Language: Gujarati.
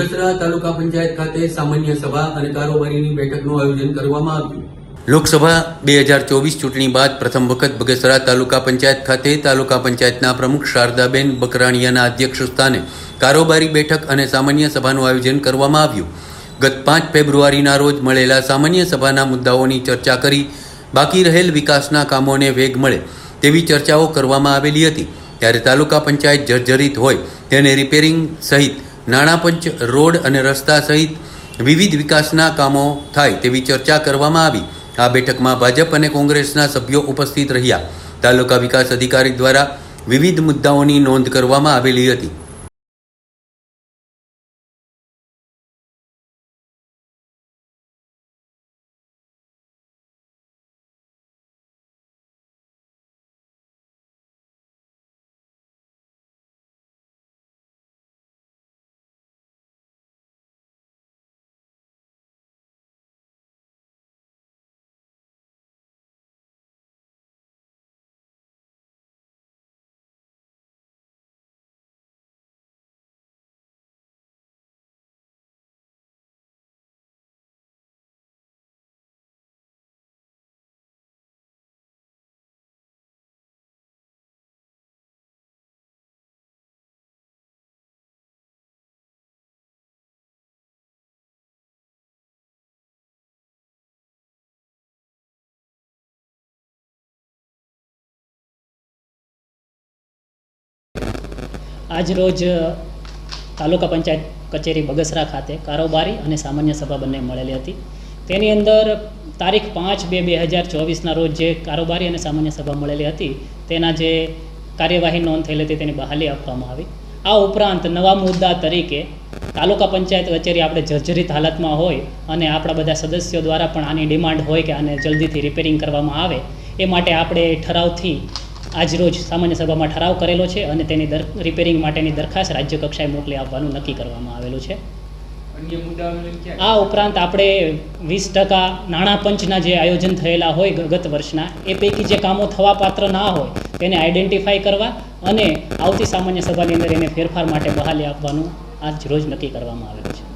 બગસરા તાલુકા પંચાયત ખાતે સામાન્ય સભા અને કારોબારીની બેઠકનું આયોજન કરવામાં આવ્યું. લોકસભા બે હજાર ચોવીસ ચૂંટણી બાદ પ્રથમ વખત બગસરા તાલુકા પંચાયત ખાતે તાલુકા પંચાયતના પ્રમુખ શારદાબેન બકરાણીયાના અધ્યક્ષ સ્થાને કારોબારી બેઠક અને સામાન્ય સભાનું આયોજન કરવામાં આવ્યું. ગત પાંચ ફેબ્રુઆરીના રોજ મળેલા સામાન્ય સભાના મુદ્દાઓની ચર્ચા કરી બાકી રહેલ વિકાસના કામોને વેગ મળે તેવી ચર્ચાઓ કરવામાં આવેલી હતી. ત્યારે તાલુકા પંચાયત જર્જરિત હોય તેને રિપેરિંગ સહિત નાણાપંચ, રોડ અને રસ્તા સહિત વિવિધ વિકાસના કામો થાય તેવી ચર્ચા કરવામાં આવી. આ બેઠકમાં ભાજપ અને કોંગ્રેસના સભ્યો ઉપસ્થિત રહ્યા. તાલુકા વિકાસ અધિકારી દ્વારા વિવિધ મુદ્દાઓની નોંધ કરવામાં આવેલી હતી. આજ રોજ તાલુકા પંચાયત કચેરી બગસરા ખાતે કારોબારી અને સામાન્ય સભા બંને મળેલી હતી. તેની અંદર તારીખ પાંચ બે બે હજાર ચોવીસના રોજ જે કારોબારી અને સામાન્ય સભા મળેલી હતી, તેના જે કાર્યવાહી નોંધ થયેલી હતી તેની બહાલી આપવામાં આવી. આ ઉપરાંત નવા મુદ્દા તરીકે તાલુકા પંચાયત કચેરી આપણે જર્જરિત હાલતમાં હોય અને આપણા બધા સદસ્યો દ્વારા પણ આની ડિમાન્ડ હોય કે આને જલ્દીથી રિપેરિંગ કરવામાં આવે, એ માટે આપણે ઠરાવથી આજરોજ સામાન્ય સભામાં ઠરાવ કરેલો છે અને તેની દર રિપેરિંગ માટેની દરખાસ્ત રાજ્ય કક્ષાએ મોકલી આપવાનું નક્કી કરવામાં આવેલું છે. આ ઉપરાંત આપણે વીસ ટકા નાણાં પંચના જે આયોજન થયેલા હોય ગત વર્ષના એ પૈકી જે કામો થવા પાત્ર ના હોય તેને આઈડેન્ટિફાઈ કરવા અને આવતી સામાન્ય સભાની અંદર એને ફેરફાર માટે બહાલી આપવાનું આજ રોજ નક્કી કરવામાં આવેલું છે.